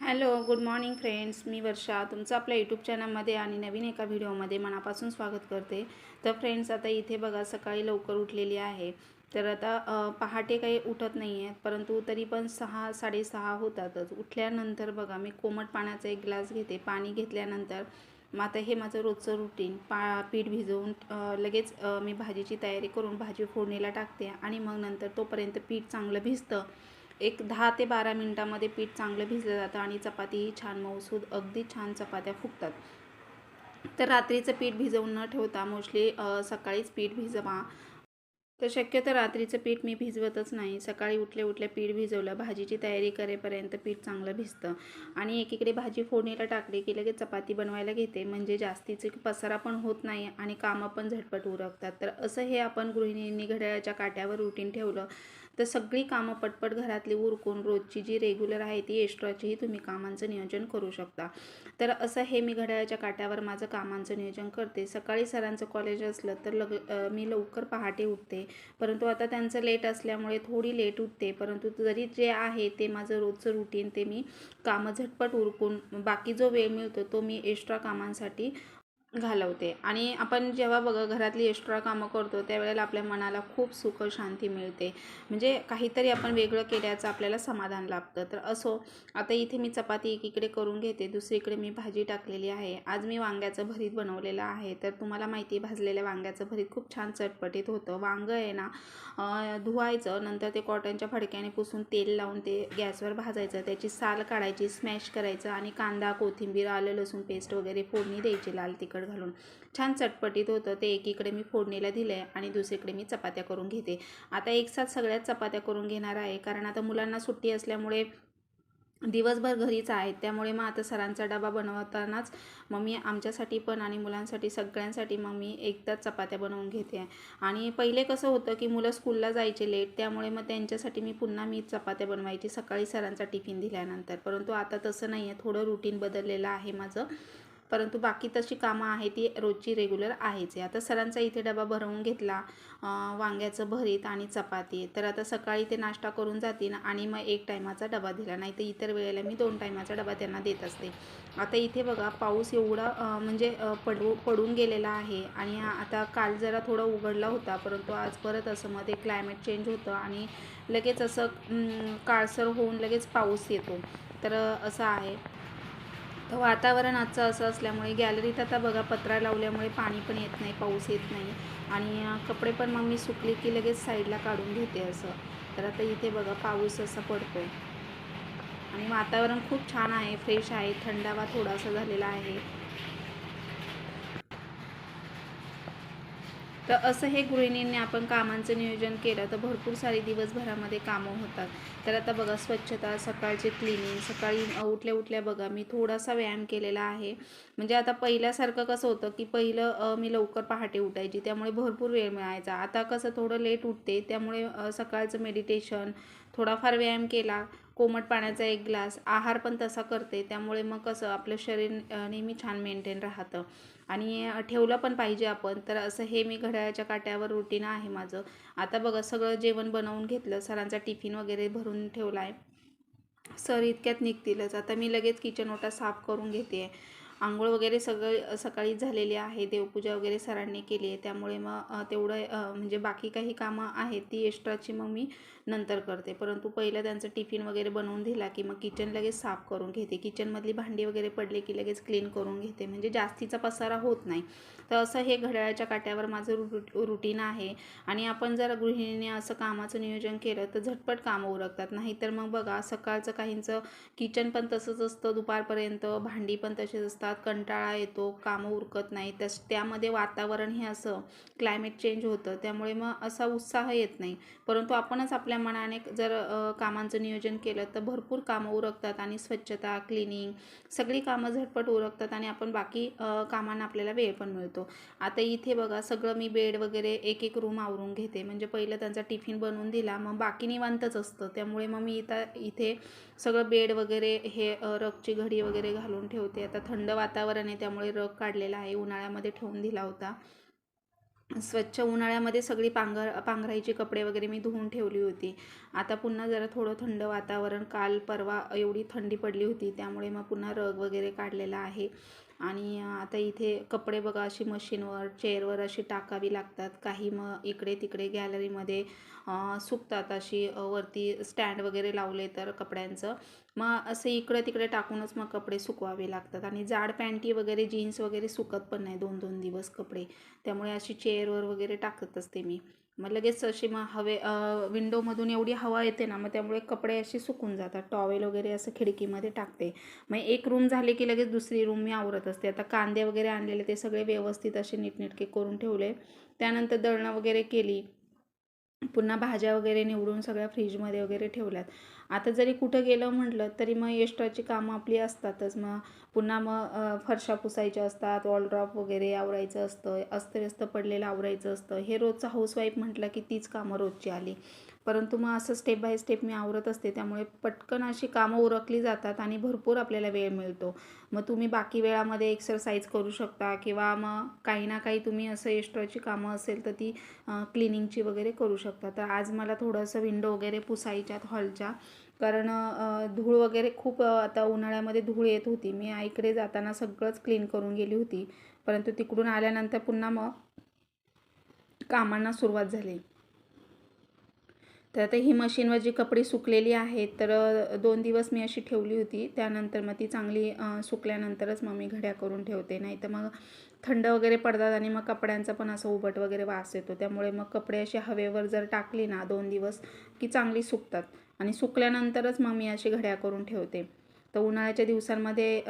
Hello good morning friends. मी वर्षा. तुमचं आपल्या YouTube चॅनलमध्ये आणि नवीन एका व्हिडिओमध्ये मनापासून स्वागत करते. तर फ्रेंड्स आता इथे बघा सकाळी लवकर उठलेली आहे. तर आता पहाटे काही उठत नाही आहेत परंतु तरी पण सहा साडेसहा होतातच. उठल्यानंतर बघा मी कोमट पाण्याचा एक ग्लास घेते. पाणी घेतल्यानंतर मग आता हे माझं रोजचं रुटीन पा पीठ भिजवून लगेच मी भाजीची तयारी करून भाजी फोडणीला टाकते आणि मग नंतर तोपर्यंत पीठ चांगलं भिजतं. एक दहा ते बारा मिनटामध्ये पीठ चांगलं भिजलं जातं आणि चपातीही छान मऊसूद अगदी छान चपात्या फुगतात. तर रात्रीचं पीठ भिजवून न ठेवता मोस्टली सकाळीच पीठ भिजवा. तर शक्यतो रात्रीचं पीठ मी भिजवतच नाही. सकाळी उठल्या उठल्या पीठ भिजवलं भाजीची तयारी करेपर्यंत पीठ चांगलं भिजतं. आणि एकीकडे भाजी फोडणीला टाकली की लगेच चपाती बनवायला घेते. म्हणजे जास्तीचे पसारा पण होत नाही आणि कामं पण झटपट उरकतात. तर असं हे आपण गृहिणींनी घड्याळाच्या काट्यावर रुटीन ठेवलं. तर सगळी कामं पटपट घरातली उरकून रोजची जी रेग्युलर आहे ती एक्स्ट्राचीही तुम्ही कामांचं नियोजन करू शकता. तर असं हे मी घड्याळाच्या काट्यावर माझं कामांचं नियोजन करते. सकाळी सरांचं कॉलेज असलं तर लग मी लवकर पहाटे उठते. परंतु आता त्यांचं लेट असल्यामुळे थोडी लेट उठते. परंतु जरी जे आहे ते माझं रोजचं रुटीन ते मी कामं झटपट उरकून बाकी जो वेळ मिळतो तो मी एक्स्ट्रा कामांसाठी घालवते. आणि आपण जेव्हा बघा घरातली एक्स्ट्रा कामं करतो त्यावेळेला आपल्या मनाला खूप सुख शांती मिळते. म्हणजे काहीतरी आपण वेगळं केल्याचं आपल्याला समाधान लाभतं. तर असो आता इथे मी चपाती एकीकडे करून घेते दुसरीकडे मी भाजी टाकलेली आहे. आज मी वांग्याचं भरीत बनवलेलं आहे. तर तुम्हाला माहिती आहे भाजलेल्या वांग्याचं भरीत खूप छान चटपटीत होतं. वांगं आहे ना धुवायचं नंतर ते कॉटनच्या फडक्याने पुसून तेल लावून ते गॅसवर भाजायचं. त्याची साल काढायची स्मॅश करायचं आणि कांदा कोथिंबीर आलं लसूण पेस्ट वगैरे फोडणी द्यायची लाल तिखट घालून. छान चटपटीत होतं ते. एकीकडे मी फोडणीला दिलं आहे आणि दुसरीकडे मी चपात्या करून घेते. आता एकसाथ सगळ्याच चपात्या करून घेणार आहे. कारण आता मुलांना सुट्टी असल्यामुळे दिवसभर घरीच आहेत त्यामुळे मग आता सरांचा डबा बनवतानाच मग मी आमच्यासाठी पण आणि मुलांसाठी सगळ्यांसाठी मग मी एकदाच चपात्या बनवून घेते. आणि पहिले कसं होतं की मुलं स्कूलला जायचे लेट. त्यामुळे मग त्यांच्यासाठी मी पुन्हा मी चपात्या बनवायची. सकाळी सरांचा टिफिन दिल्यानंतर. परंतु आता तसं नाही आहे थोडं रुटीन बदललेलं आहे माझं. परंतु बाकी तशी कामं आहे ती रोजची रेग्युलर आहेच आहे. आता सरांचा इथे डबा भरवून घेतला वांग्याचं भरीत आणि चपाती तर आता सकाळी ते नाश्ता करून जातील आणि मग एक टायमाचा डबा दिला. नाही तर इतर वेळेला मी दोन टायमाचा डबा त्यांना देत असते. आता इथे बघा पाऊस एवढा म्हणजे पडू पडून गेलेला आहे आणि आता काल जरा थोडा उघडला होता परंतु आज परत असं मग ते क्लायमेट चेंज होतं आणि लगेच असं काळसर होऊन लगेच पाऊस येतो. तर असं आहे. तर वातावरण आजचं असं असल्यामुळे गॅलरीत आता बघा पत्रा लावल्यामुळे पाणी पण येत नाही पाऊस येत नाही. आणि कपडे पण मग मी सुकले की लगेच साईडला काढून घेते असं. तर आता इथे बघा पाऊस असा पडतो आहे आणि वातावरण खूप छान आहे फ्रेश आहे थंडावा थोडासा झालेला आहे. तर असं हे गृहिणींनी आपण कामांचं नियोजन केलं तर भरपूर सारी दिवसभरामध्ये कामं होतात. तर आता बघा स्वच्छता सकाळचे क्लिनिंग सकाळी उठल्या उठल्या बघा मी थोडासा व्यायाम केलेला आहे. म्हणजे आता पहिल्यासारखं कसं होतं की पहिलं मी लवकर पहाटे उठायची त्यामुळे भरपूर वेळ मिळायचा. आता कसं थोडं लेट उठते त्यामुळे सकाळचं मेडिटेशन थोडाफार व्यायाम केला कोमट पाण्याचा एक ग्लास आहार पण तसा करते त्यामुळे मग कसं आपलं शरीर नेहमी छान मेंटेन राहतं. आणि ठेवलं पण पाहिजे आपण. तर असं हे मी घड्याळाच्या काट्यावर रुटीन आहे माझं. आता बघा सगळं जेवण बनवून घेतलं सरांचा टिफिन वगैरे भरून ठेवला आहे सर इतक्यात निघतीलच. आता मी लगेच किचन ओटा साफ करून घेते आंघोळ वगैरे सगळं सकाळीच झालेली आहे. देवपूजा वगैरे सरांनी केली आहे. त्यामुळे मग तेवढं म्हणजे बाकी काही कामं आहेत ती एक्स्ट्राची मग मी नंतर करते. परंतु पहिलं त्यांचं टिफिन वगैरे बनवून दिला की मग किचन लगेच साफ करून घेते. किचनमधली भांडी वगैरे पडले की लगेच क्लीन करून घेते. म्हणजे जास्तीचा पसारा होत नाही. तर असं हे घड्याळाच्या काट्यावर माझं रु रुटीन आहे. आणि आपण जर गृहिणीने असं कामाचं नियोजन केलं तर झटपट कामं उरकतात. नाहीतर मग बघा सकाळचं काहींचं किचन पण तसंच असतं. दुपारपर्यंत भांडी पण तसेच असतात. कंटाळा येतो कामं उरकत नाही. तस त्यामध्ये वातावरण हे असं क्लायमेट चेंज होतं. त्यामुळे मग असा उत्साह येत नाही. परंतु आपणच आपल्या मनाने जर कामांचं नियोजन केलं तर भरपूर कामं उरकतात आणि स्वच्छता क्लिनिंग सगळी कामं झटपट उरकतात आणि आपण बाकी कामांना आपल्याला वेळ पण मिळतो. आता इथे बघा सगळं मी बेड वगैरे एक एक रूम आवरून घेते. म्हणजे पहिलं त्यांचा टिफिन बनवून दिला मग बाकी निवांतच असतं. त्यामुळे मग मी इथं इथे सगळं बेड वगैरे हे रगची घडी वगैरे घालून ठेवते. आता थंड वातावरण आहे त्यामुळे रग काढलेला आहे उन्हाळ्यामध्ये ठेवून दिला होता. स्वच्छ उन्हाळ्यामध्ये सगळी पांघर पांघरायची कपडे वगैरे मी धुवून ठेवली होती. आता पुन्हा जरा थोडं थंड वातावरण काल परवा एवढी थंडी पडली होती त्यामुळे मग पुन्हा रग वगैरे काढलेला आहे. आणि आता इथे कपडे बघा अशी मशीनवर चेअरवर अशी टाकावी लागतात. काही मग इकडे तिकडे गॅलरीमध्ये सुकतात अशी वरती स्टँड वगैरे लावले तर कपड्यांचं. मग असे इकडे तिकडे टाकूनच मग कपडे सुकवावे लागतात. आणि जाड पॅन्टी वगैरे जीन्स वगैरे सुकत पण नाही दोन दोन दिवस कपडे. त्यामुळे अशी चेअरवर वगैरे टाकत असते मी. मग लगेच अशी मग हवे विंडोमधून एवढी हवा येते ना मग त्यामुळे कपडे असे सुकून जातात. टॉवेल वगैरे असं खिडकीमध्ये टाकते. मग एक रूम झाले की लगेच दुसरी रूम मी आवरत असते. आता कांदे वगैरे आणलेले ते सगळे व्यवस्थित असे नीटनेटके करून ठेवले. त्यानंतर दळणं वगैरे केली. पुन्हा भाज्या वगैरे निवडून सगळ्या फ्रीजमध्ये वगैरे ठेवल्यात. आता जरी कुठं गेलं म्हटलं तरी मग एक्स्ट्राची कामं आपली असतातच. मग पुन्हा मग फरशा पुसायच्या असतात वॉलड्रॉप वगैरे आवरायचं असतं अस्तव्यस्त पडलेलं आवरायचं असतं. हे रोजचं हाऊसवाईफ म्हटलं की तीच कामं रोजची आली. परंतु मग असं स्टेप बाय स्टेप मी आवरत असते. त्यामुळे पटकन अशी कामं उरकली जातात आणि भरपूर आपल्याला वेळ मिळतो. मग तुम्ही बाकी वेळामध्ये एक्सरसाइज करू शकता किंवा मग काही ना काही तुम्ही असं एक्स्ट्राची कामं असेल तर ती क्लिनिंगची वगैरे करू शकता. तर आज मला थोडंसं विंडो वगैरे पुसायच्यात हॉलच्या कारण धूळ वगैरे खूप आता उन्हाळ्यामध्ये धूळ येत होती. मी आईकडे जाताना सगळंच क्लीन करून गेली होती. परंतु तिकडून आल्यानंतर पुन्हा मग कामांना सुरुवात झाली. तर आता ही मशीनवर जी कपडे सुकलेली आहेत तर दोन दिवस मी अशी ठेवली होती. त्यानंतर मग ती चांगली सुकल्यानंतरच मग मी घड्या करून ठेवते. नाही तर मग थंड वगैरे पडतात आणि मग कपड्यांचा पण असं उबट वगैरे वास येतो. त्यामुळे मग कपडे असे हवेवर जर टाकली ना दोन दिवस की चांगली सुकतात. आणि सुकल्यानंतरच मग मी अशी घड्या करून ठेवते. तर उन्हाळ्याच्या दिवसांमध्ये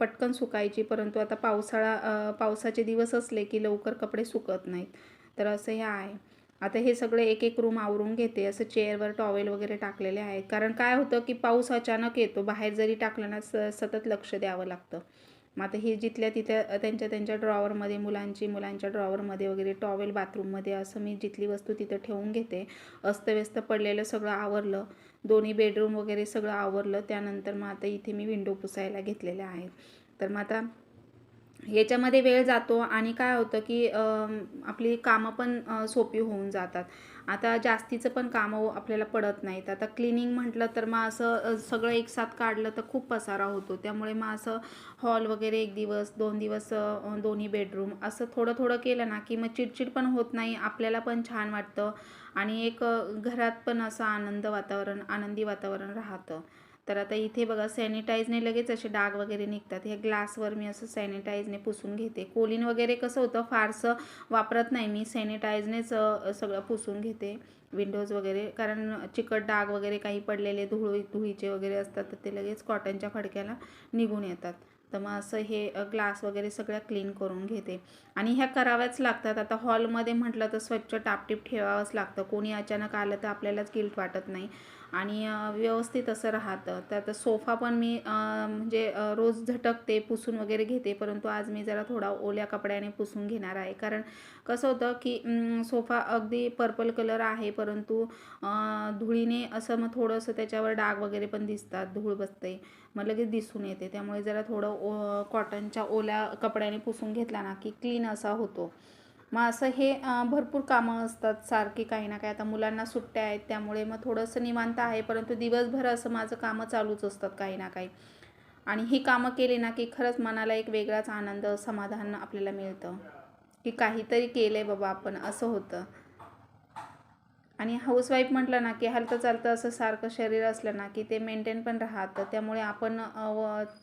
पटकन सुकायची परंतु आता पावसाळा पावसाचे दिवस असले की लवकर कपडे सुकत नाहीत. तर असं हे आहे. आता हे सगळे एक एक रूम आवरून घेते. असं चेअरवर टॉवेल वगैरे टाकलेले आहेत. कारण काय होतं की पाऊस अचानक येतो. बाहेर जरी टाकलं ना स सतत लक्ष द्यावं लागतं. मग आता हे जिथल्या तिथे त्यांच्या त्यांच्या ड्रॉवरमध्ये मुलांची मुलांच्या ड्रॉवरमध्ये वगैरे टॉवेल बाथरूममध्ये असं मी जिथली वस्तू तिथं ठेवून घेते. अस्तव्यस्त पडलेलं सगळं आवरलं. दोन्ही बेडरूम वगैरे सगळं आवरलं. त्यानंतर मग आता इथे मी विंडो पुसायला घेतलेल्या आहेत. तर मग आता याच्यामध्ये वेळ जातो आणि काय होतं की आपली कामं पण सोपी होऊन जातात. आता जास्तीचं पण कामं आपल्याला पडत नाहीत. आता क्लिनिंग म्हटलं तर मग असं सगळं एकसाथ काढलं तर खूप पसारा होतो. त्यामुळे मग असं हॉल वगैरे एक दिवस दोन दिवस दोन्ही बेडरूम असं थोडं थोडं केलं ना की मग चिडचिड पण होत नाही आपल्याला पण छान वाटतं आणि एक घरात पण असं आनंद वातावरण आनंदी वातावरण राहतं. तर आता इथे बघा सॅनिटाईजने लगेच असे डाग वगैरे निघतात. ह्या ग्लासवर मी असं सॅनिटाईजने पुसून घेते. कोलिन वगैरे कसं होतं फारसं वापरत नाही मी. सॅनिटाईजनेच सगळं पुसून घेते. विंडोज वगैरे कारण चिकट डाग वगैरे काही पडलेले धुळ धुळीचे वगैरे असतात तर ते लगेच कॉटनच्या फडक्याला निघून येतात. तर मग असं हे ग्लास वगैरे सगळ्या क्लीन करून घेते. आणि ह्या कराव्याच लागतात. आता हॉलमध्ये म्हटलं तर स्वच्छ टापटीप ठेवावंच लागतं. कोणी अचानक आलं तर आपल्यालाच गिल्ट वाटत नाही. आणि व्यवस्थित असं राहतं. त्यात सोफा पण मी म्हणजे रोज झटकते पुसून वगैरे घेते. परंतु आज मी जरा थोडा ओल्या कपड्याने पुसून घेणार आहे. कारण कसं होतं की सोफा अगदी पर्पल कलर आहे. परंतु धुळीने असं मग थोडंसं त्याच्यावर डाग वगैरे पण दिसतात. धूळ बसते. मग लगेच दिसून येते. त्यामुळे जरा थोडं ओ कॉटनच्या ओल्या कपड्याने पुसून घेतला ना की क्लीन असा होतो. मग असं हे भरपूर कामं असतात सारखी काही ना काही. आता मुलांना सुट्ट्या आहेत त्यामुळे मग थोडंसं निवांत आहे परंतु दिवसभर असं माझं कामं चालूच असतात काही ना काही. आणि ही कामं केली ना की खरंच मनाला एक वेगळाच आनंद समाधान आपल्याला मिळतं. की काहीतरी केलं आहे बाबा आपण असं होतं. आणि हाऊसवाईफ म्हटलं ना की हलतं चालतं असं सारखं शरीर असलं ना की ते मेंटेन पण राहतं. त्यामुळे आपण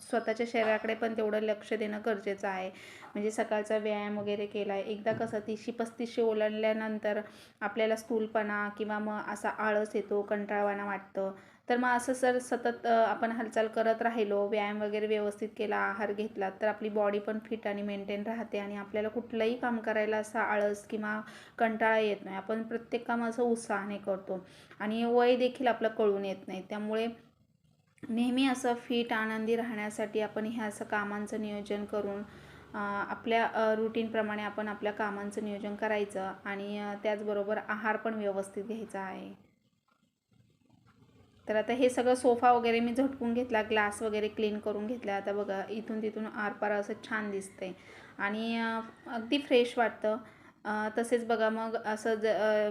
स्वतःच्या शरीराकडे पण तेवढं लक्ष देणं गरजेचं आहे. म्हणजे सकाळचा व्यायाम वगैरे केला आहे एकदा कसं तीशी पस्तीसशे ओलांडल्यानंतर आपल्याला स्थूलपणा किंवा मग असा आळस येतो कंटाळवाणा वाटतं. तर मग असं जर सतत आपण हालचाल करत राहिलो व्यायाम वगैरे व्यवस्थित केला आहार घेतला तर आपली बॉडी पण फिट आणि मेंटेन राहते आणि आपल्याला कुठलंही काम करायला असा आळस किंवा कंटाळा येत नाही. आपण प्रत्येक काम असं उत्साहाने करतो आणि वय देखील आपलं कळून येत नाही. त्यामुळे नेहमी असं फिट आनंदी राहण्यासाठी आपण ह्या असं कामांचं नियोजन करून आपल्या रुटीनप्रमाणे आपण आपल्या कामांचं नियोजन करायचं आणि त्याचबरोबर आहार पण व्यवस्थित घ्यायचा आहे. तर आता हे सगळं सोफा वगैरे मी झटकून घेतला ग्लास वगैरे क्लीन करून घेतला. आता बघा इथून तिथून आरपार असं छान दिसतंय. आणि अगदी फ्रेश वाटतं. तसेच बघा मग असं ज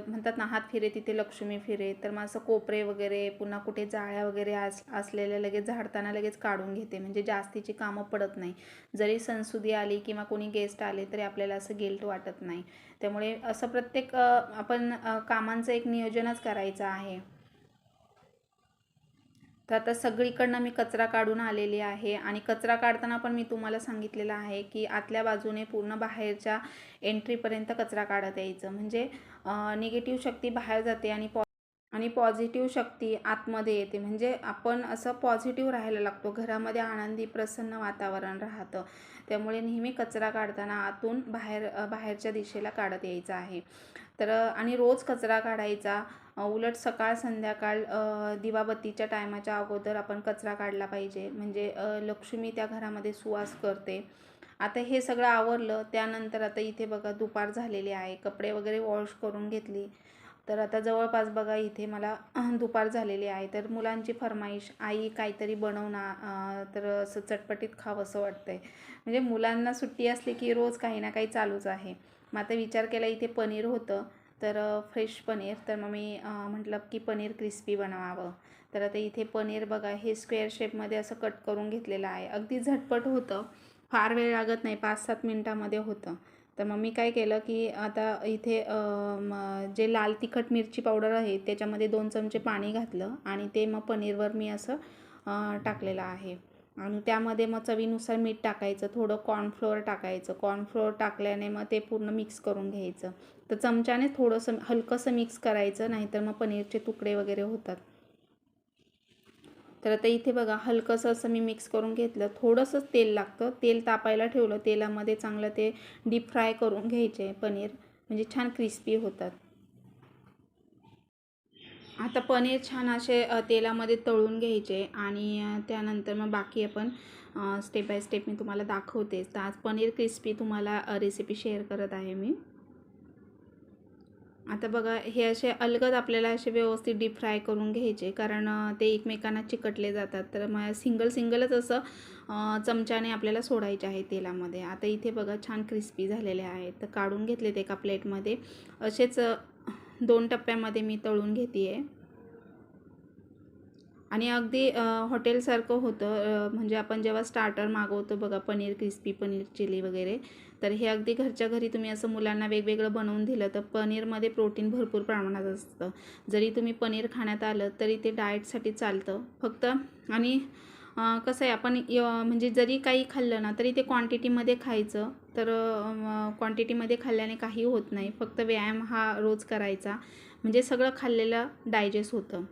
म्हणतात ना हात फिरे तिथे लक्ष्मी फिरे. तर मग असं कोपरे वगैरे पुन्हा कुठे जाळ्या वगैरे अस असलेल्या लगेच झाडताना लगेच काढून घेते. म्हणजे जास्तीची कामं पडत नाही. जरी सणसुदी आली किंवा कोणी गेस्ट आले तरी आपल्याला असं गिल्ट वाटत नाही. त्यामुळे असं प्रत्येक आपण कामांचं एक नियोजनच करायचं आहे. तर आता सगळीकडनं मी कचरा काढून आलेली आहे आणि कचरा काढताना पण मी तुम्हाला सांगितलेलं आहे की आतल्या बाजूने पूर्ण बाहेरच्या एंट्रीपर्यंत कचरा काढत यायचं. म्हणजे निगेटिव्ह शक्ती बाहेर जाते आणि पॉ आणि पॉझिटिव्ह शक्ती आतमध्ये येते. म्हणजे आपण असं पॉझिटिव्ह राहायला लागतो. घरामध्ये आनंदी प्रसन्न वातावरण राहतं. त्यामुळे नेहमी कचरा काढताना आतून बाहेर बाहेरच्या दिशेला काढत यायचं आहे. तर आणि रोज कचरा काढायचा उलट सकाळ संध्याकाळ दिवाबत्तीच्या टायमाच्या अगोदर आपण कचरा काढला पाहिजे. म्हणजे लक्ष्मी त्या घरामध्ये सुवास करते. आता हे सगळं आवरलं त्यानंतर आता इथे बघा दुपार झालेली आहे. कपडे वगैरे वॉश करून घेतली. तर आता जवळपास बघा इथे मला दुपार झालेली आहे. तर मुलांची फरमाईश आई काहीतरी बनवणार तर असं चटपटीत खावं असं वाटतंय. म्हणजे मुलांना सुट्टी असली की रोज काही ना काही चालूच आहे. मग आता विचार केला इथे पनीर होतं. तर फ्रेश पनीर. तर मग मी म्हटलं की पनीर क्रिस्पी बनवावं. तर आता इथे पनीर बघा हे स्क्वेअर शेपमध्ये असं कट करून घेतलेलं आहे. अगदी झटपट होतं. फार वेळ लागत नाही. पाच सात मिनटामध्ये होतं. तर मग मी काय केलं की आता इथे जे लाल तिखट मिरची पावडर आहे त्याच्यामध्ये दोन चमचे पाणी घातलं आणि ते मग पनीरवर मी असं टाकलेलं आहे. आणि त्यामध्ये मग चवीनुसार मीठ टाकायचं थोडं कॉर्नफ्लोअर टाकायचं. कॉर्नफ्लोअर टाकल्याने मग ते पूर्ण मिक्स करून घ्यायचं. तर चमच्याने थोडंसं हलकंसं मिक्स करायचं नाहीतर मग पनीरचे तुकडे वगैरे होतात. तर आता इथे बघा हलकंसं असं मी मिक्स करून घेतलं. थोडंसंच तेल लागतं. तेल तापायला ठेवलं. तेलामध्ये चांगलं ते डीप फ्राय करून घ्यायचे पनीर. म्हणजे छान क्रिस्पी होतात. आता पनीर छान असे तेलामध्ये तळून घ्यायचे आणि त्यानंतर मग बाकी आपण स्टेप बाय स्टेप मी तुम्हाला दाखवतेच तर आज पनीर क्रिस्पी तुम्हाला रेसिपी शेअर करत आहे मी. आता बघा हे असे अलगद आपल्याला असे व्यवस्थित डीप फ्राय करून घ्यायचे. कारण ते एकमेकांना चिकटले जातात. तर मग सिंगल सिंगलच असं चमच्याने आपल्याला सोडायचे आहे तेलामध्ये. आता इथे बघा छान क्रिस्पी झालेले आहेत. तर काढून घेतलेत एका प्लेटमध्ये. असेच दोन टप्प्यामध्ये मी तळून घेते आहे आणि अगदी हॉटेलसारखं होतं. म्हणजे आपण जेव्हा स्टार्टर मागवतो बघा पनीर क्रिस्पी पनीर चिली वगैरे तर हे अगदी घरच्या घरी तुम्ही असं मुलांना वेगवेगळं बनवून दिलं तर पनीरमध्ये प्रोटीन भरपूर प्रमाणात असतं. जरी तुम्ही पनीर खाण्यात आलं तरी ते डाएटसाठी चालतं. फक्त आणि कसं आहे आपण य म्हणजे जरी काही खाल्लं ना तरी ते क्वांटिटीमध्ये खायचं. तर क्वांटिटीमध्ये खाल्ल्याने काही होत नाही. फक्त व्यायाम हा रोज करायचा. म्हणजे सगळं खाल्लेलं डायजेस्ट होतं.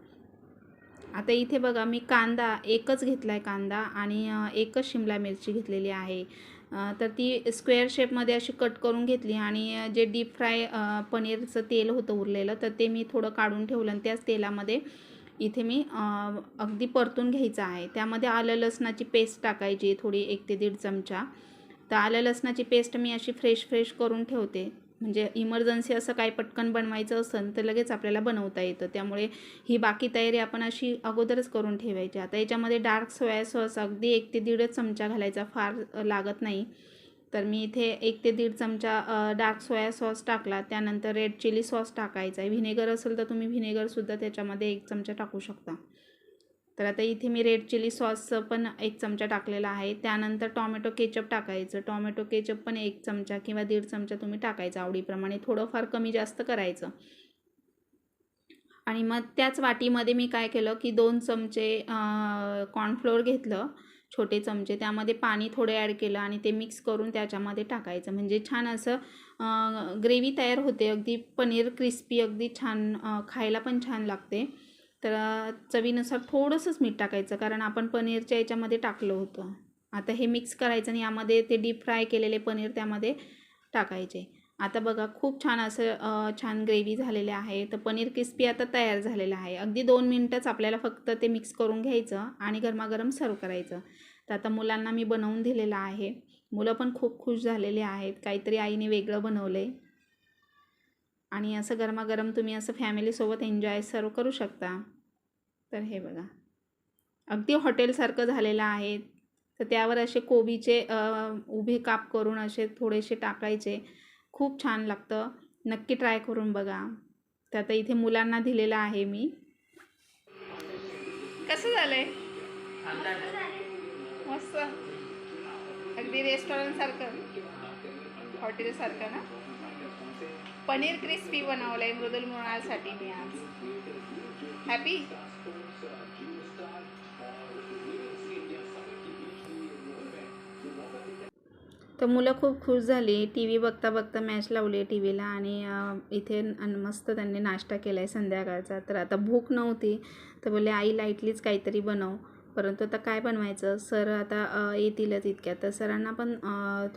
आता इथे बघा मी कांदा एकच घेतला आहे कांदा आणि एकच शिमला मिरची घेतलेली आहे. तर ती स्क्वेअर शेपमध्ये अशी कट करून घेतली आणि जे डीप फ्राय पनीरचं तेल होतं उरलेलं तर ते मी थोडं काढून ठेवलं आणि त्याच तेलामध्ये इथे मी अगदी परतून घ्यायचं आहे. त्यामध्ये आलं लसणाची पेस्ट टाकायची थोडी एक ते दीड चमचा. तर आलं लसणाची पेस्ट मी अशी फ्रेश फ्रेश करून ठेवते. म्हणजे इमर्जन्सी असं काही पटकन बनवायचं असेल तर लगेच आपल्याला बनवता येतं. त्यामुळे ही बाकी तयारी आपण अशी अगोदरच करून ठेवायची. आता याच्यामध्ये डार्क सोया सॉस अगदी एक ते दीडच चमचा घालायचा फार लागत नाही. तर मी इथे एक ते दीड चमचा डार्क सोया सॉस टाकला. त्यानंतर रेड चिली सॉस टाकायचा आहे. व्हिनेगर असेल तर तुम्ही व्हिनेगरसुद्धा त्याच्यामध्ये एक चमचा टाकू शकता. तर आता इथे मी रेड चिली सॉसचं पण एक चमचा टाकलेला आहे. त्यानंतर टॉमॅटो केचप टाकायचं. टॉमॅटो केचप पण एक चमचा किंवा दीड चमचा तुम्ही टाकायचा आवडीप्रमाणे. थोडंफार कमी जास्त करायचं. आणि मग त्याच वाटीमध्ये मी काय केलं की दोन चमचे कॉर्नफ्लोअर घेतलं छोटे चमचे. त्यामध्ये पाणी थोडे ॲड केलं आणि ते मिक्स करून त्याच्यामध्ये टाकायचं. म्हणजे छान असं ग्रेव्ही तयार होते. अगदी पनीर क्रिस्पी अगदी छान खायला पण छान लागते. तर चवीनुसार थोडंसंच मीठ टाकायचं कारण आपण पनीरच्या याच्यामध्ये टाकलं होतं. आता हे मिक्स करायचं आणि यामध्ये ते डीप फ्राय केलेले पनीर त्यामध्ये टाकायचे. आता बघा खूप छान असं छान ग्रेव्ही झालेले आहे. तर पनीर क्रिस्पी आता तयार झालेलं आहे. अगदी दोन मिनटंच आपल्याला फक्त ते मिक्स करून घ्यायचं आणि गरमागरम सर्व करायचं. तर आता मुलांना मी बनवून दिलेलं आहे. मुलं पण खूप खुश झालेले आहेत. काहीतरी आईने वेगळं बनवलं आहे आणि असं गरमागरम तुम्ही असं फॅमिलीसोबत एन्जॉय सर्व करू शकता. तर हे बघा. अगदी हॉटेलसारखं झालेलं आहे. तर त्यावर असे कोबीचे उभे काप करून असे थोडेसे टाकायचे. खूप छान लागतं. नक्की ट्राय करून बघा. तर आता इथे मुलांना दिलेलं आहे मी. कसं झालं आहे मस्त. अगदी रेस्टॉरंटसारखं हॉटेलसारखं ना? पनीर क्रिस्पी बनवलंय मृदुल मृणालसाठी मी आज. हॅपी तर मुलं खूप खुश झाली. टी व्ही बघता बघता मॅच लावली टी व्हीला आणि इथे मस्त त्यांनी नाश्ता केला आहे संध्याकाळचा. तर आता भूक नव्हती. तर बोलले आई लाईटलीच काहीतरी बनव. परंतु आता काय बनवायचं? सर आता येतीलच इतक्या तर सरांना पण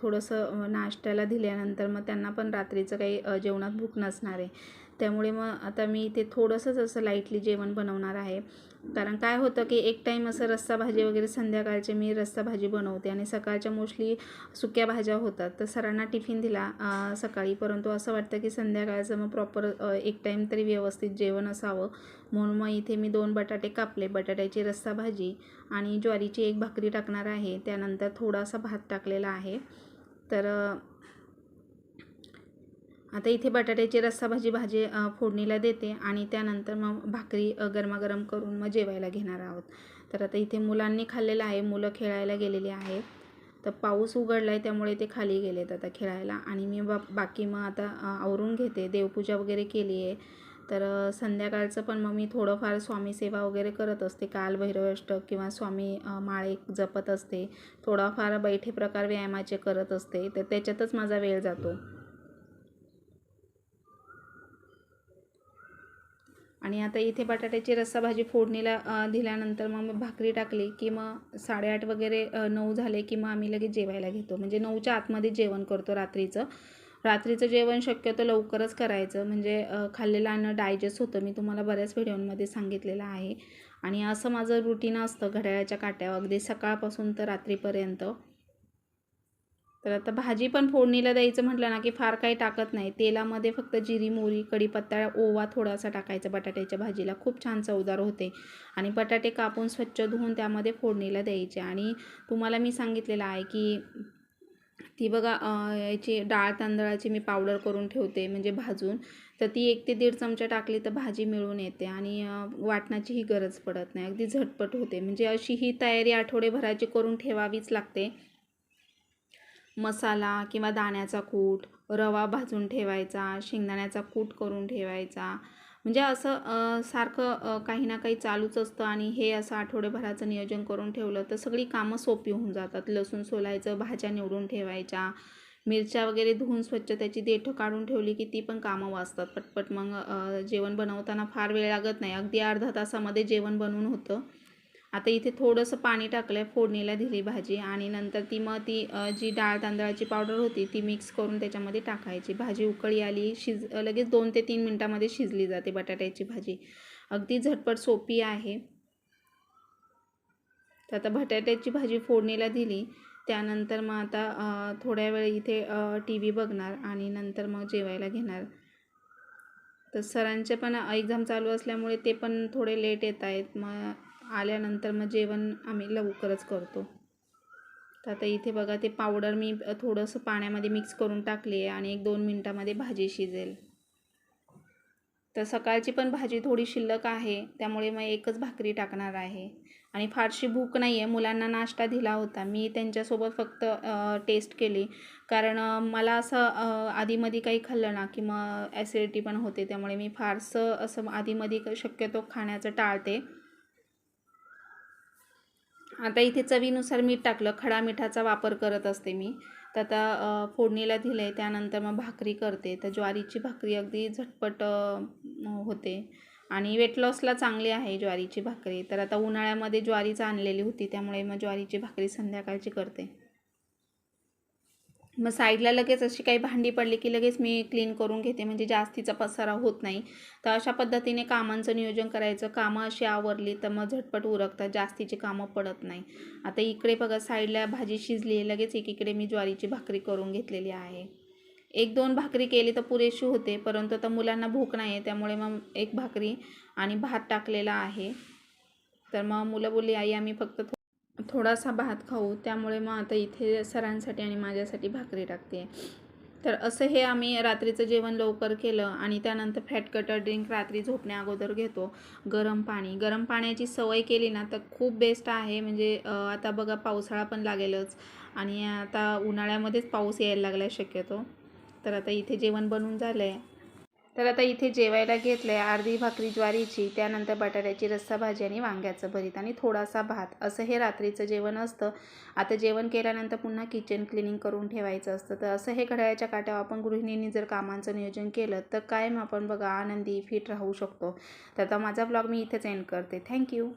थोडंसं नाश्त्याला दिल्यानंतर मग त्यांना पण रात्रीचं काही जेवणात भूक नसणार. आहे त्यामुळे मग आता मी इथे थोडंसंच असं लाईटली जेवण बनवणार आहे. कारण काय होतं की एक टाईम असं रस्सा भाजी वगैरे संध्याकाळचे मी रस्सा भाजी बनवते आणि सकाळच्या मोस्टली सुक्या भाज्या होतात. तर सरांना टिफिन दिला सकाळी. परंतु असं वाटतं की संध्याकाळचं मग प्रॉपर एक टाईम तरी व्यवस्थित जेवण असावं. म्हणून मग इथे मी दोन बटाटे कापले. बटाट्याची रस्सा भाजी आणि ज्वारीची एक भाकरी टाकणार आहे. त्यानंतर थोडासा भात टाकलेला आहे. तर आता इथे बटाट्याची रस्सा भाजी भाजी फोडणीला देते आणि त्यानंतर मग भाकरी गरमागरम करून मग जेवायला घेणार आहोत. तर आता इथे मुलांनी खाल्लेलं आहे मुलं खेळायला गेलेली आहेत. तर पाऊस उघडला आहे त्यामुळे ते खाली गेलेत आता खेळायला. आणि मी बा बाकी मग आता आवरून घेते. देवपूजा वगैरे केली आहे. तर संध्याकाळचं पण मग मी थोडंफार स्वामी सेवा वगैरे करत असते. काल भैरवष्टक किंवा स्वामी माळे जपत असते. थोडाफार बैठे प्रकार व्यायामाचे करत असते. तर त्याच्यातच माझा वेळ जातो. आणि आता इथे बटाट्याची रस्सा भाजी फोडणीला दिल्यानंतर मग मी भाकरी टाकली की मग साडेआठ वगैरे नऊ झाले की मग आम्ही लगेच जेवायला घेतो. म्हणजे नऊच्या आतमध्ये जेवण करतो रात्रीचं. रात्रीचं जेवण शक्यतो लवकरच करायचं. म्हणजे खाल्लेलं अन्न डायजेस्ट होतं. मी तुम्हाला बऱ्याच व्हिडिओमध्ये सांगितलेलं आहे. आणि असं माझं रुटीन असतं घड्याळाच्या काट्यावर अगदी सकाळपासून तर रात्रीपर्यंत. तर आता भाजी पण फोडणीला द्यायचं म्हटलं ना की फार काही टाकत नाही. तेलामध्ये फक्त जिरी मोरी कढीपत्ता ओवा थोडासा टाकायचा बटाट्याच्या भाजीला. खूप छान चवदार होते. आणि बटाटे कापून स्वच्छ धुवून त्यामध्ये फोडणीला द्यायचे. आणि तुम्हाला मी सांगितलेलं आहे की ती बघा याची डाळ तांदळाची मी पावडर करून ठेवते म्हणजे भाजून. तर ती एक ते दीड चमचा टाकली तर भाजी मिळून येते आणि वाटण्याचीही गरज पडत नाही. अगदी झटपट होते. म्हणजे अशी ही तयारी आठवडेभराची करून ठेवावीच लागते. मसाला किंवा दाण्याचा कूट रवा भाजून ठेवायचा शेंगदाण्याचा कूट करून ठेवायचा. म्हणजे असं सारखं काही ना काही चालूच असतं आणि हे असं आठवडेभराचं नियोजन करून ठेवलं तर सगळी कामं सोपी होऊन जातात. लसूण सोलायचं भाज्या निवडून ठेवायच्या मिरच्या वगैरे धुवून स्वच्छ त्याची देठं काढून ठेवली की ती पण कामं वाचतात. पटपट मग जेवण बनवताना फार वेळ लागत नाही. अगदी अर्धा तासामध्ये जेवण बनवून होतं. आता इथे थोडंसं पाणी टाकलं आहे फोडणीला दिली भाजी आणि नंतर ती मग ती जी डाळ तांदळाची पावडर होती ती मिक्स करून त्याच्यामध्ये टाकायची. भाजी उकळी आली शिज लगेच दोन ते तीन मिनटामध्ये शिजली जाते बटाट्याची भाजी. अगदी झटपट सोपी आहे. तर आता बटाट्याची भाजी फोडणीला दिली. त्यानंतर मग आता थोड्या वेळ इथे टी व्ही बघणार आणि नंतर मग जेवायला घेणार. तर सरांचे पण एक्झाम चालू असल्यामुळे ते पण थोडे लेट येत आहेत. मग आल्यानंतर मग जेवण आम्ही लवकरच करतो. तर आता इथे बघा ते पावडर मी थोडंसं पाण्यामध्ये मिक्स करून टाकली आहे आणि एक दोन मिनटामध्ये भाजी शिजेल. तर सकाळची पण भाजी थोडी शिल्लक आहे त्यामुळे मग एकच भाकरी टाकणार आहे. आणि फारशी भूक नाही आहे मुलांना नाश्ता दिला होता. मी त्यांच्यासोबत फक्त टेस्ट केली. कारण मला असं आधीमध्ये काही खाल्लं ना की मग ॲसिडिटी पण होते त्यामुळे मी फारसं असं आधीमध्ये क- शक्यतो खाण्याचं टाळते. आता इथे चवीनुसार मीठ टाकलं. खडा मिठाचा वापर करत असते मी. तर आता फोडणीला दिलं आहे त्यानंतर मग भाकरी करते. तर ज्वारीची भाकरी अगदी झटपट होते. आणि वेट लॉसला चांगली आहे ज्वारीची भाकरी. तर आता उन्हाळ्यामध्ये ज्वारीच आणलेली होती. त्यामुळे मग ज्वारीची भाकरी संध्याकाळची करते. मग साईडला लगेच अशी काही भांडी पडली की लगेच मी क्लीन करून घेते म्हणजे जास्तीचा पसारा होत नाही. तर अशा पद्धतीने कामांचं नियोजन करायचं. कामं अशी आवरली तर मग झटपट उरकतात जास्तीची कामं पडत नाही. आता इकडे बघा साईडला भाजी शिजली आहे लगेच एकीकडे मी ज्वारीची भाकरी करून घेतलेली आहे. एक दोन भाकरी केली तर पुरेशी होते परंतु आता मुलांना भूक नाही आहे त्यामुळे मग एक भाकरी आणि भात टाकलेला आहे. तर मग मुलं बोलली आई आम्ही फक्त थोडासा भात खाऊ त्यामुळे मग आता इथे सरांसाठी आणि माझ्यासाठी भाकरी टाकते. तर असं हे आम्ही रात्रीचं जेवण लवकर केलं आणि त्यानंतर फॅट कटर ड्रिंक रात्री झोपण्या अगोदर घेतो. गरम पाणी. गरम पाण्याची सवय केली ना तर खूप बेस्ट आहे. म्हणजे आता बघा पावसाळा पण लागेलच आणि आता उन्हाळ्यामध्येच पाऊस यायला लागला शक्यतो. तर आता इथे जेवण बनवून झालं आहे तर आता इथे जेवायला घेतलं आहे अर्धी भाकरी ज्वारीची त्यानंतर बटाट्याची रस्सा भाजी आणि वांग्याचं भरीत आणि थोडासा भात. असं हे रात्रीचं जेवण असतं. आता जेवण केल्यानंतर पुन्हा किचन क्लिनिंग करून ठेवायचं असतं. तर असं हे घड्याळ्याच्या काट्यावर आपण गृहिणींनी जर कामांचं नियोजन केलं तर कायम आपण बघा आनंदी फिट राहू शकतो. तर आता माझा ब्लॉग मी इथेच एंड करते. थँक्यू